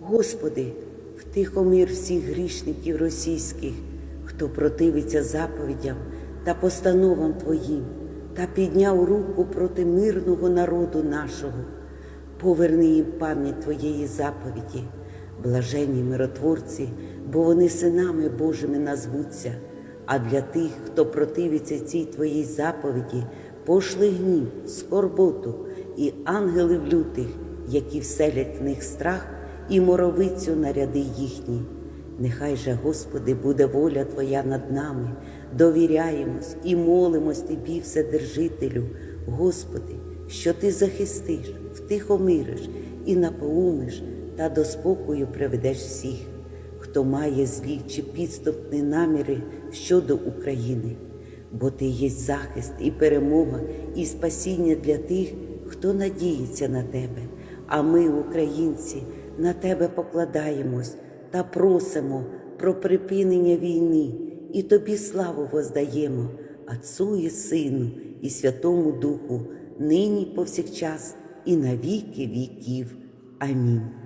Господи, втихомир всіх грішників російських, хто противиться заповідям та постановам Твоїм, та підняв руку проти мирного народу нашого. Поверни їм пам'ять Твоєї заповіді, блаженні миротворці, бо вони синами Божими назвуться. А для тих, хто противиться цій Твоїй заповіді, пошли гнів, скорботу і ангелів лютих, які вселять в них страх і моровицю наряди їхні. Нехай же, Господи, буде воля Твоя над нами, довіряємось і молимось Тобі, Вседержителю, Господи, що Ти захистиш, втихомириш і напоумиш та до спокою приведеш всіх, хто має злі чи підступні наміри щодо України, бо Ти є захист і перемога, і спасіння для тих, хто надіється на Тебе. А ми, українці, на Тебе покладаємось та просимо про припинення війни і Тобі славу воздаємо, Отцу і Сину, і Святому Духу, нині повсякчас і на віки віків. Амінь.